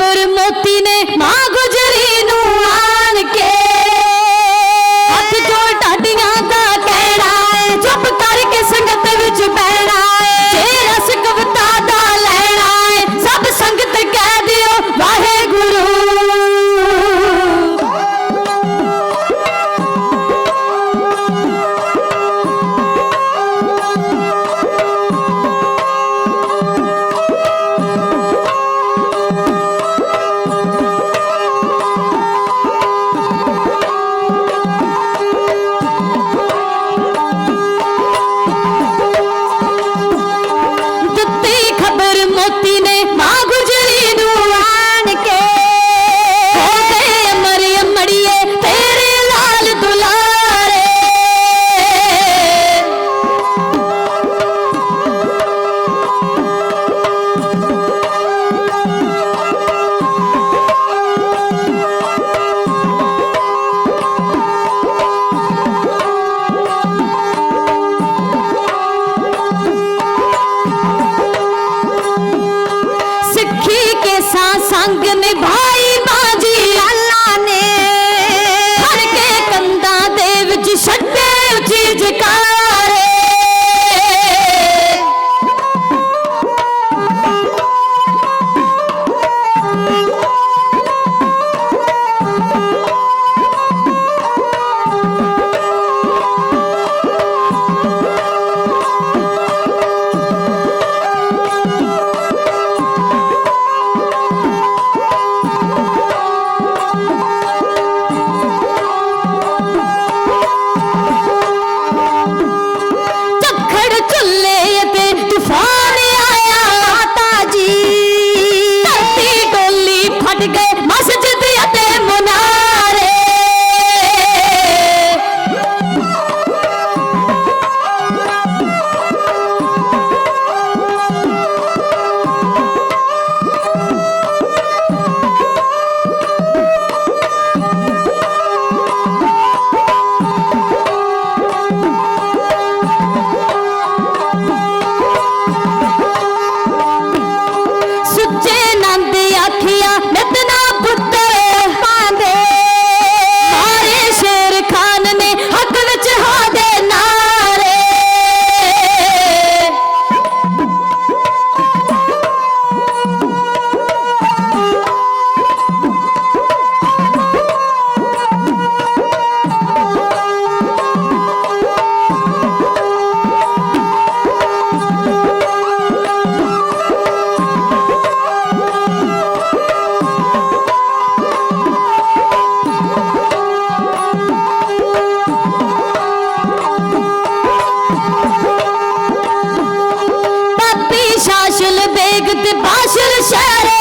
বাবর মতিনে মাগো संग निभा দেখতে বাসের সারে